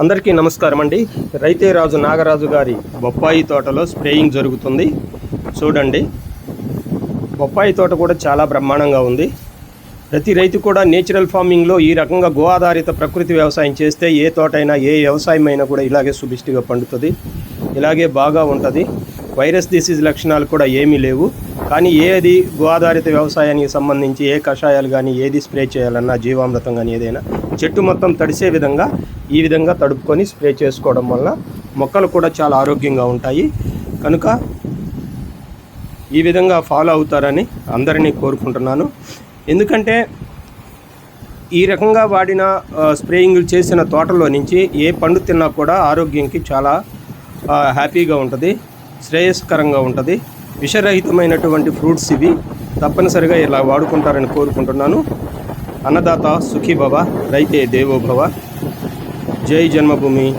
అందరికీ నమస్కారం అండి. రైతే రాజు నాగరాజు గారి బొప్పాయి తోటలో స్ప్రేయింగ్ జరుగుతుంది. చూడండి. బొప్పాయి తోట కూడా చాలా బ్రహ్మాండంగా ఉంది. ప్రతి రైతు కూడా నేచురల్ ఫార్మింగ్లో ఈ రకంగా గో ఆధారిత ప్రకృతి వ్యవసాయం చేస్తే ఏ తోటైనా ఏ వ్యవసాయం అయినా కూడా ఇలాగే సుభిష్టిగా పండుతుంది. ఇలాగే బాగా ఉంటుంది. వైరస్ డిసీజ్ లక్షణాలు కూడా ఏమీ లేవు. కానీ ఏది గో ఆధారిత వ్యవసాయానికి సంబంధించి ఏ కషాయాలు కానీ ఏది స్ప్రే చేయాలన్నా జీవామృతం కానీ ఏదైనా చెట్టు మొత్తం తడిసే విధంగా ఈ విధంగా తడుపుకొని స్ప్రే చేసుకోవడం వల్ల మొక్కలు కూడా చాలా ఆరోగ్యంగా ఉంటాయి. కనుక ఈ విధంగా ఫాలో అవుతారని అందరినీ కోరుకుంటున్నాను. ఎందుకంటే ఈ రకంగా వాడిన స్ప్రేయింగ్లు చేసిన తోటలో నుంచి ఏ పండు తిన్నా కూడా ఆరోగ్యంకి చాలా హ్యాపీగా ఉంటుంది శ్రేయస్కరంగా ఉంటుంది. విషరహితమైనటువంటి ఫ్రూట్స్ ఇవి తప్పనిసరిగా ఇలా వాడుకుంటారని కోరుకుంటున్నాను. అన్నదాత సుఖీభవ రైతే దేవోభవ. జై జన్మభూమి.